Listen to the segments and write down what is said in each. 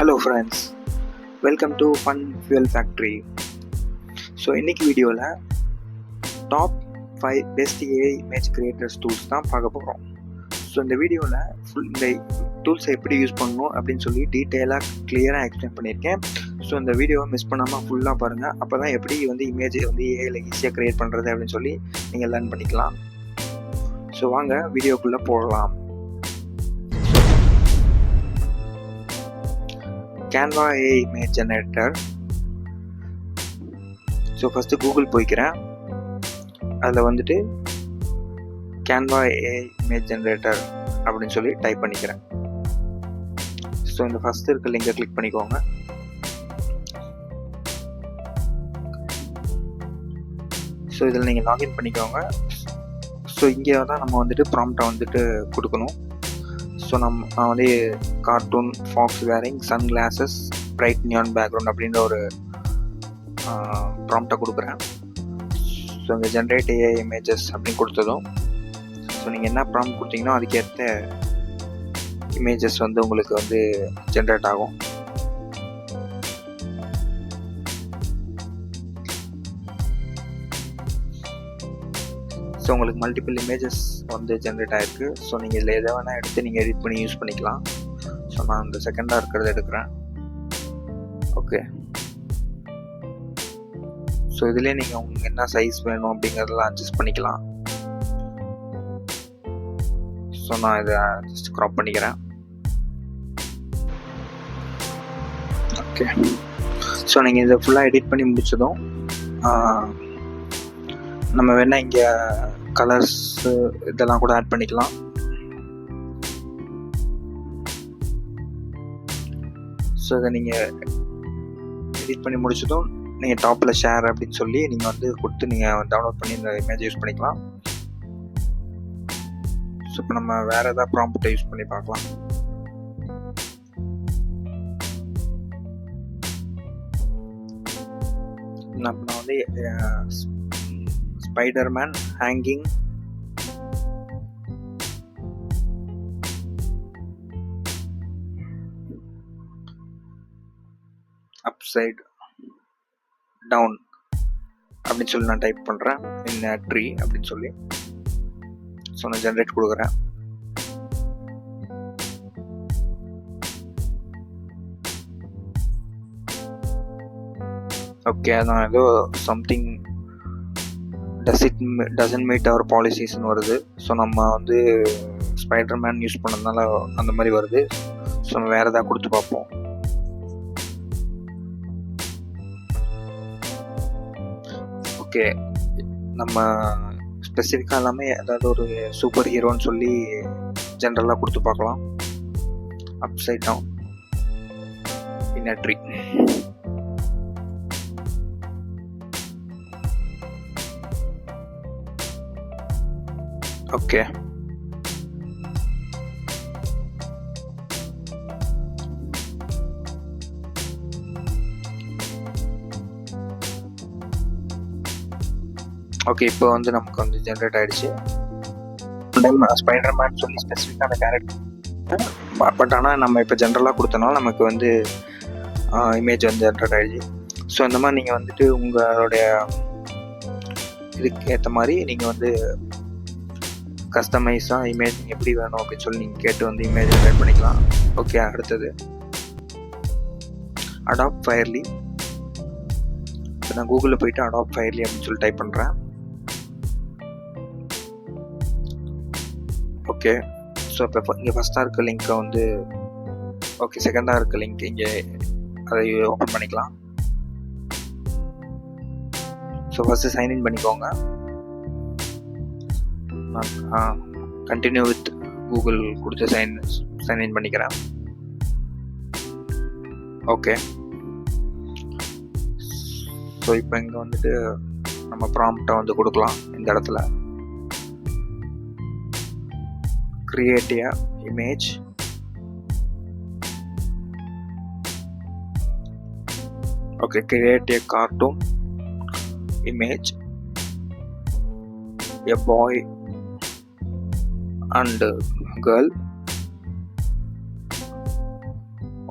Hello friends welcome to fun fuel factory so இன்னைக்கு வீடியோவில் top five best AI image creators tools தான் பார்க்க போகிறோம் ஸோ இந்த வீடியோவில் ஃபுல் இந்த டூல்ஸை எப்படி யூஸ் பண்ணணும் அப்படின்னு சொல்லி டீட்டெயிலாக கிளியராக எக்ஸ்பிளைன் பண்ணியிருக்கேன். ஸோ இந்த வீடியோவை மிஸ் பண்ணாமல் ஃபுல்லாக பாருங்கள் அப்போ தான் எப்படி வந்து இமேஜை வந்து ஏஐயில் ஈஸியாக க்ரியேட் பண்ணுறது அப்படின்னு சொல்லி நீங்கள் லேர்ன் பண்ணிக்கலாம். ஸோ வாங்க வீடியோக்குள்ளே போடலாம் Canva AI image generator so first Google போய்க்கிறேன். அதில் வந்துட்டு கேன்வா ஏ இமேஜ் ஜென்ரேட்டர் அப்படின்னு சொல்லி டைப் பண்ணிக்கிறேன். ஸோ இந்த ஃபஸ்ட்டு இருக்க லிங்கை கிளிக் பண்ணிக்கோங்க. ஸோ இதில் நீங்கள் லாகின் பண்ணிக்கோங்க. ஸோ இங்கே தான் நம்ம வந்துட்டு ப்ராம்ப்டை வந்துட்டு கொடுக்கணும். ஸோ நம் நான் வந்து cartoon fox wearing sunglasses bright neon background அப்படின்ற ஒரு ப்ராம்ப்டை கொடுக்குறேன். ஸோ இந்த ஜென்ரேட் ஏஐ இமேஜஸ் அப்படின்னு கொடுத்ததும் ஸோ நீங்கள் என்ன ப்ராம்ப்ட் கொடுத்தீங்கன்னா அதுக்கேற்ற இமேஜஸ் வந்து உங்களுக்கு வந்து ஜென்ரேட் ஆகும். ஸோ உங்களுக்கு மல்டிபிள் இமேஜஸ் வந்து ஜென்ரேட் ஆகிருக்கு ஸோ நீங்கள் இதில் எதை வேணால் எடுத்து நீங்கள் எடிட் பண்ணி யூஸ் பண்ணிக்கலாம். ஸோ நான் இந்த செகண்டாக இருக்கிறத எடுக்கிறேன். ஓகே ஸோ இதுலேயே நீங்கள் உங்களுக்கு என்ன சைஸ் வேணும் அப்படிங்கிறதெல்லாம் அட்ஜஸ்ட் பண்ணிக்கலாம். ஸோ நான் இதை ஜஸ்ட் க்ராப் பண்ணிக்கிறேன். ஓகே ஸோ நீங்கள் இதை ஃபுல்லாக எடிட் பண்ணி முடிச்சதும் நம்ம வேணால் இங்கே கலர்ஸ் இதெல்லாம் கூட ஆட் பண்ணிக்கலாம். ஸோ இதை நீங்கள் எடிட் பண்ணி முடிச்சதும் நீங்கள் டாப்பில் ஷேர் அப்படின்னு சொல்லி நீங்கள் வந்து கொடுத்து நீங்கள் டவுன்லோட் பண்ணி இந்த இமேஜ் யூஸ் பண்ணிக்கலாம். ஸோ இப்போ நம்ம வேறு ஏதாவது ப்ராம்ப்டை யூஸ் பண்ணி பார்க்கலாம். நான் வந்து ஸ்பைடர்மேன் ஹேங்கிங் அப்சைட் டவுன் அப்படின்னு சொல்லி நான் டைப் பண்ணுறேன் இன் ட்ரீ அப்படின்னு சொல்லி. ஸோ நான் ஜென்ரேட் கொடுக்குறேன். ஓகே நான் ஏதோ something does it doesn't meet our பாலிசிஸ்னு வருது. ஸோ நம்ம வந்து ஸ்பைடர் மேன் யூஸ் பண்ணதுனால அந்த மாதிரி வருது. ஸோ நம்ம வேறு எதாவது கொடுத்து பார்ப்போம். ஓகே நம்ம ஸ்பெசிஃபிக்காக எல்லாமே ஏதாவது ஒரு சூப்பர் ஹீரோன்னு சொல்லி ஜென்ரலாக கொடுத்து பார்க்கலாம். அப்சைட் டவுன் இன்னட்ரி ஓகே. ஓகே இப்போ வந்து நமக்கு வந்து ஜென்ரேட் ஆயிடுச்சு. ஸ்பைடர் மேன் uh, சொல்லி அந்த கேரக்டர் பட் ஆனால் நம்ம இப்போ ஜென்ரலாக கொடுத்தனால நமக்கு வந்து uh, இமேஜ் வந்து ஜென்ரேட் ஆயிடுச்சு. ஸோ இந்த மாதிரி நீங்கள் வந்துட்டு உங்களுடைய இதுக்கு ஏற்ற மாதிரி நீங்கள் வந்து கஸ்டமைஸாக இமேஜ் எப்படி வேணும் அப்படின்னு சொல்லி நீங்கள் கேட்டு வந்து இமேஜ் ஜென்ரேட் பண்ணிக்கலாம். ஓகே அடுத்தது. அடாப் ஃபயர்லி இப்போ நான் கூகுளில் போயிட்டு அடாப் ஃபயர்லி அப்படின்னு சொல்லி டைப் பண்ணுறேன் ஓகே ஸோ இப்போ இங்கே ஃபஸ்ட்டாக இருக்க லிங்க்கை வந்து ஓகே செகண்டாக இருக்க லிங்க் இங்கே அதை ஓப்பன் பண்ணிக்கலாம். ஸோ ஃபஸ்ட்டு சைன்இன் பண்ணிக்கோங்க. நான் கண்டினியூ வித் கூகுள் கொடுத்து சைன் சைன்இன் பண்ணிக்கிறேன். ஓகே ஸோ இப்போ இங்கே வந்துட்டு நம்ம ப்ராம்ப்டை வந்து கொடுக்கலாம் இந்த இடத்துல. Create image okay create a cartoon image a boy and girl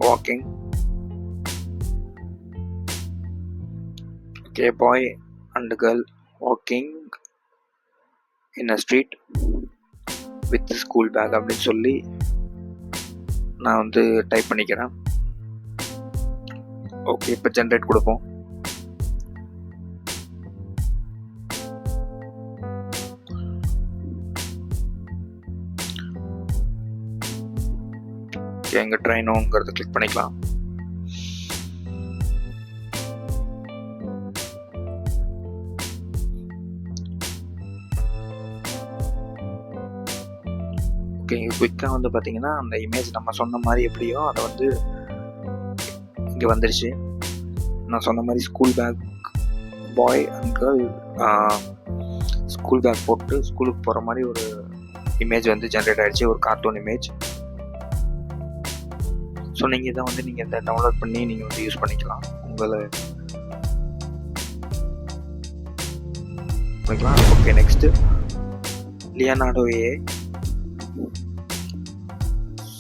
walking okay boy and girl walking in a street with school bag அப்படின்னு சொல்லி நான் வந்து டைப் பண்ணிக்கிறேன் ஓகே இப்போ ஜென்ரேட் கொடுப்போம் ஓகே எங்கே ட்ரெயினுங்கிறத கிளிக் பண்ணிக்கலாம். ஓகே குயிக்காக வந்து பார்த்தீங்கன்னா அந்த இமேஜ் நம்ம சொன்ன மாதிரி எப்படியோ அதை வந்து இங்கே வந்துடுச்சு நான் சொன்ன மாதிரி school bag boy and girl school bag போட்டு ஸ்கூலுக்கு போகிற மாதிரி ஒரு இமேஜ் வந்து ஜென்ரேட் ஆகிடுச்சு ஒரு கார்ட்டூன் இமேஜ் ஸோ நீங்கள் இதை வந்து நீங்கள் இதை டவுன்லோட் பண்ணி நீங்கள் வந்து யூஸ் பண்ணிக்கலாம். உங்களை பண்ணிக்கலாம் okay next Leonardo AI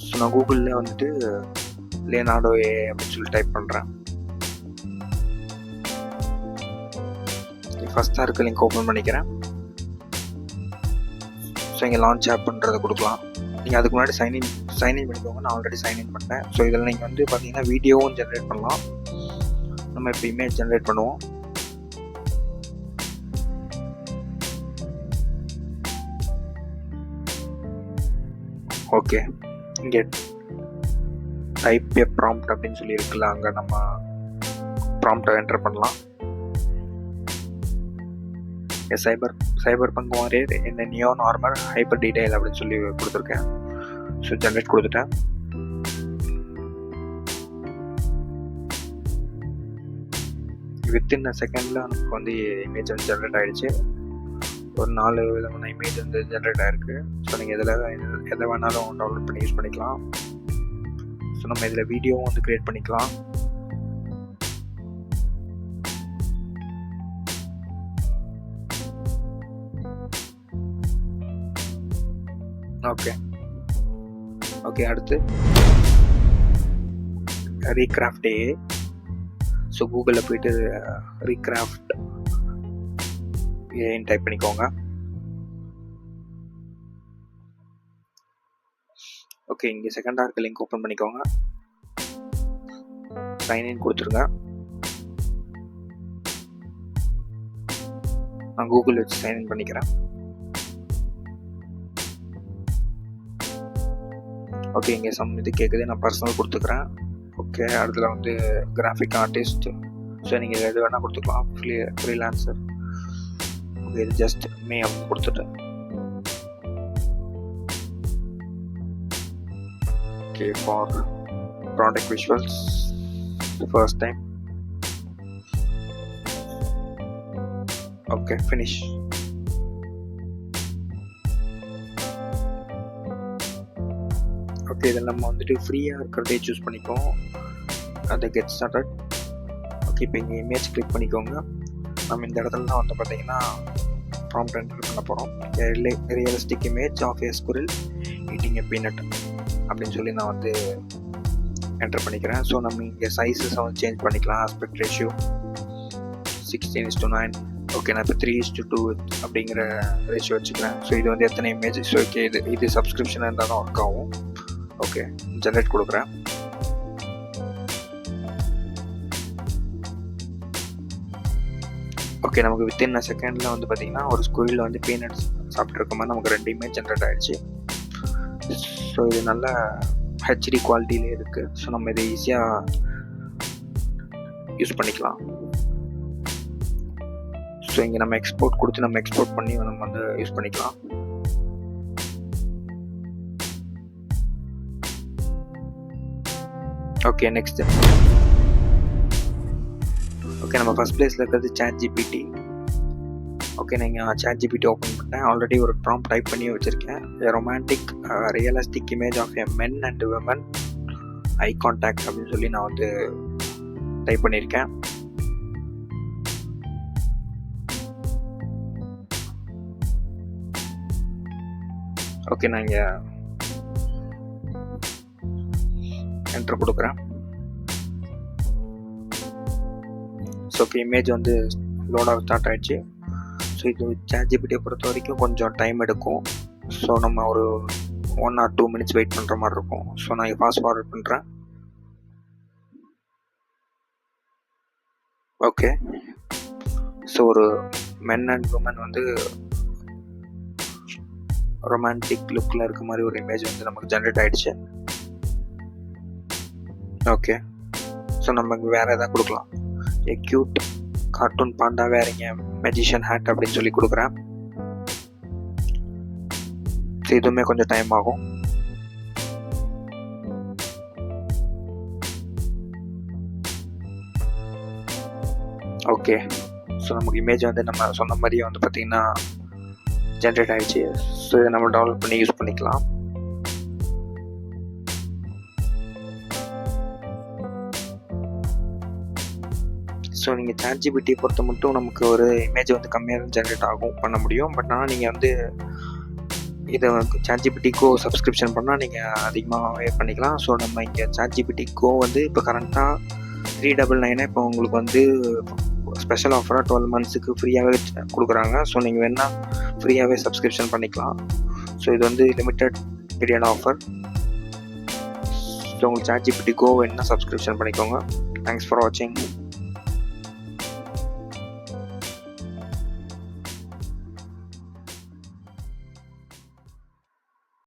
so நான் கூகுளில் வந்துட்டு லியனாடோ ஏ அப்படின்னு சொல்லி டைப் பண்ணுறேன் ஃபஸ்ட்டாக இருக்க லிங்க் ஓப்பன் பண்ணிக்கிறேன். ஸோ இங்கே லான்ச் ஆப்ன்றதை கொடுக்கலாம். நீங்கள் அதுக்கு முன்னாடி சைன்இன் சைன்இன் பண்ணிக்கோங்க. நான் ஆல்ரெடி சைன்இன் பண்ணேன் ஸோ இதில் நீங்கள் வந்து பார்த்தீங்கன்னா வீடியோவும் ஜென்ரேட் பண்ணலாம். நம்ம இப்போ இமேஜ் ஜென்ரேட் பண்ணுவோம். ஓகே இங்கே டைப் ஏ ப்ராம்ப்ட் அப்படின்னு சொல்லி இருக்குல்ல அங்கே நம்ம ப்ராம்ப்டை என்டர் பண்ணலாம். சைபர் சைபர் பங்கு வாரியர் என்ன நியோ நார்மல் ஹைப்பர் டீடைல் அப்படின்னு சொல்லி கொடுத்துருக்கேன். ஸோ ஜென்ரேட் கொடுத்துட்டேன் வித்தின் அ செகண்டில் நமக்கு வந்து இமேஜ் வந்து ஜென்ரேட் ஆகிடுச்சு ஒரு நாலு விதமான இமேஜ் வந்து ஜென்ரேட் ஆகிருக்கு ஸோ நீங்கள் இதில் எதை வேணாலும் டவுன்லோட் பண்ணி யூஸ் பண்ணிக்கலாம் ஸோ நம்ம இதில் வீடியோவும் வந்து க்ரியேட் பண்ணிக்கலாம் ஓகே ஓகே அடுத்து. ரீக்ராஃப்ட் ஏ ஸோ கூகுளில் போயிட்டு ரீக்ராஃப்ட் ஏன்னு டைப் பண்ணிக்கோங்க. ஓகே இங்கே செகண்டாக இருக்க லிங்க் ஓப்பன் பண்ணிக்கோங்க. சைன்இன் கொடுத்துருங்க. நான் கூகுள் வச்சு சைன்இன் பண்ணிக்கிறேன். ஓகே இங்கே சம் இது கேட்குது நான் பர்சனல் கொடுத்துக்கிறேன். ஓகே அடுத்தது வந்து கிராஃபிக் ஆர்டிஸ்ட் ஸோ நீங்கள் எது வேணால் கொடுத்துக்கலாம். ஃப்ரீ ஃப்ரீலான்சர் ஓகே இது ஜஸ்ட் மே அப்படின்னு கொடுத்துட்டேன். Okay for product visuals first time okay finish but இதில் நம்ம வந்துட்டு ஃப்ரீயாக இருக்கிறதே சூஸ் பண்ணிப்போம். அதை கெட் ஸ்டார்டட் ஓகே இப்போ இங்கே இமேஜ் கிளிக் பண்ணிக்கோங்க. நம்ம இந்த இடத்துல தான் வந்து பார்த்தீங்கன்னா ப்ராம்ப்ட் என்டர் பண்ண போகிறோம் realistic image of a squirrel eating a peanut அப்படின்னு சொல்லி நான் வந்து என்டர் பண்ணிக்கிறேன். ஸோ நம்ம இங்கே சைஸஸை வந்து சேஞ்ச் பண்ணிக்கலாம். Aspect ratio sixteen is to nine okay நான் இப்போ த்ரீ இஸ் டூ டூ அப்படிங்கிற ரேஷியோ வச்சுக்கிறேன். ஸோ இது வந்து எத்தனை இமேஜ் ஸோ ஓகே இது இது சப்ஸ்கிரிப்ஷன் இருந்தால் தான் ஒர்க் ஆகும். ஓகே ஜென்ரேட் கொடுக்குறேன். ஓகே நமக்கு வித்தின் அ செகண்டில் வந்து பார்த்தீங்கன்னா ஒரு ஸ்கூலில் வந்து பீனட்ஸ் சாப்பிட்ருக்க மாதிரி நமக்கு ரெண்டுமே ஜென்ரேட் ஆகிடுச்சு ஸோ இது நல்ல ஹெச்டி குவாலிட்டியிலே இருக்குது ஸோ நம்ம இதை ஈஸியாக யூஸ் பண்ணிக்கலாம். ஸோ இங்கே நம்ம எக்ஸ்போர்ட் கொடுத்து நம்ம எக்ஸ்போர்ட் பண்ணி நம்ம வந்து யூஸ் பண்ணிக்கலாம். ஓகே நெக்ஸ்ட் ஓகே நம்ம ஃபஸ்ட் பிளேஸில் இருக்கிறது சேட் ஜிபிடி ஓகே நீங்கள் சேட் ஜிபிடி ஓப்பன் பண்ணிட்டேன். ஆல்ரெடி ஒரு ப்ராம் டைப் பண்ணி வச்சுருக்கேன். Romantic realistic image of a men and women eye contact அப்படின்னு சொல்லி நான் வந்து டைப் பண்ணியிருக்கேன் ஓகே நான் இங்கே சென்டர் கொடுக்குறேன். ஸோ இப்போ இமேஜ் வந்து லோடாக ஸ்டார்ட் ஆகிடுச்சு ஸோ இது சேட்ஜிபிட்டியை பொறுத்த வரைக்கும் கொஞ்சம் டைம் எடுக்கும். ஸோ நம்ம ஒரு one or two minutes wait பண்ணுற மாதிரி இருக்கும். ஸோ நான் ஃபாஸ்ட் ஃபார்வர்ட் பண்ணுறேன் ஓகே ஸோ ஒரு மென் அண்ட் உமன் வந்து ரொமான்டிக் லுக்கில் இருக்க மாதிரி ஒரு இமேஜ் வந்து நமக்கு ஜென்ரேட் ஆகிடுச்சு ஓகே ஸோ நம்ம வேறு எதாவது கொடுக்கலாம். A cute cartoon panda wearing magician hat அப்படின்னு சொல்லி கொடுக்குறேன். ஸோ இதுவுமே கொஞ்சம் டைம் ஆகும். ஓகே ஸோ நமக்கு இமேஜ் வந்து நம்ம சொன்ன மாதிரியே வந்து பார்த்திங்கன்னா ஜென்ரேட் ஆகிடுச்சு ஸோ இதை நம்ம டவுன்லோட் பண்ணி யூஸ் பண்ணிக்கலாம். ஸோ நீங்கள் சேட் ஜிபிடி பொறுத்த மட்டும் நமக்கு ஒரு இமேஜ் வந்து கம்மியாக தான் ஜென்ரேட் ஆகும் பண்ண முடியும். பட் ஆனால் நீங்கள் வந்து இதை சேட் ஜிபிடிக்கோ சப்ஸ்கிரிப்ஷன் பண்ணால் நீங்கள் அதிகமாகவே பண்ணிக்கலாம். ஸோ நம்ம இங்கே சேட் ஜிபிடிக்கோ வந்து இப்போ கரண்ட்டாக த்ரீ டபுள் நைனாக இப்போ உங்களுக்கு வந்து ஸ்பெஷல் ஆஃபராக டுவெல் மந்த்ஸுக்கு ஃப்ரீயாகவே கொடுக்குறாங்க. ஸோ நீங்கள் வேணால் ஃப்ரீயாகவே சப்ஸ்கிரிப்ஷன் பண்ணிக்கலாம். ஸோ இது வந்து லிமிட்டட் பீரியட் ஆஃபர் ஸோ உங்களுக்கு சேட் ஜிபிடி கோ வேணுன்னா சப்ஸ்கிரிப்ஷன் பண்ணிக்கோங்க. தேங்க்ஸ் ஃபார் வாட்சிங்